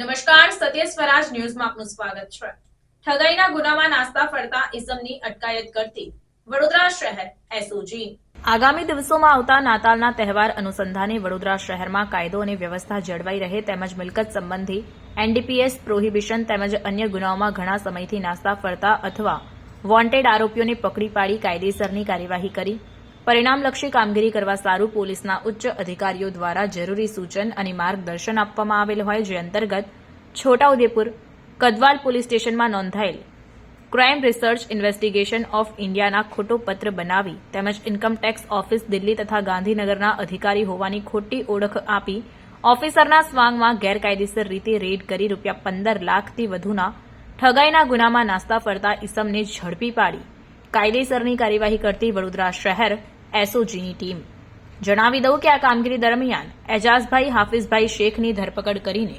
સત્ય સ્વરાજ ન્યૂઝમાં આપનું સ્વાગત છે. ઠગાઈના ગુનામાં નાસ્તા ફરતા ઇસમની અટકાયત કરતી વડોદરા શહેર એસઓજી. આગામી દિવસોમાં આવતા નાતાલના તહેવાર અનુસંધાને વડોદરા શહેરમાં કાયદો અને વ્યવસ્થા જળવાઈ રહે તેમજ મિલકત સંબંધી એનડીપીએસ પ્રોહિબિશન તેમજ અન્ય ગુનાઓમાં ઘણા સમયથી નાસ્તા ફરતા અથવા વોન્ટેડ આરોપીઓને પકડી પાડી કાયદેસરની કાર્યવાહી કરી. પરિણામલક્ષી કામગીરી કરવા સારું પોલીસના ઉચ્ચ અધિકારીઓ દ્વારા જરૂરી સૂચન અને માર્ગદર્શન આપવામાં આવેલ હોય જે અંતર્ગત છોટાઉદેપુર કદવાલ પોલીસ સ્ટેશનમાં નોંધાયેલ. ક્રાઇમ રિસર્ચ ઇન્વેસ્ટિગેશન ઓફ ઇન્ડિયાના ખોટો પત્ર બનાવી તેમજ ઇન્કમટેક્સ ઓફિસ દિલ્હી તથા ગાંધીનગરના અધિકારી હોવાની ખોટી ઓળખ આપી ઓફિસરના સ્વાંગમાં ગેરકાયદેસર રીતે રેડ કરી રૂપિયા પંદર લાખથી વધુના ઠગાઈના ગુનામાં નાસ્તા ફરતા ઇસમને ઝડપી પાડી. કાયદેસરની કાર્યવાહી કરતી વડોદરા શહેર એસઓજીની ટીમ. જણાવી દઉં કે આ કામગીરી દરમિયાન એજાઝભાઈ, હાફિઝભાઈ શેખની ધરપકડ કરીને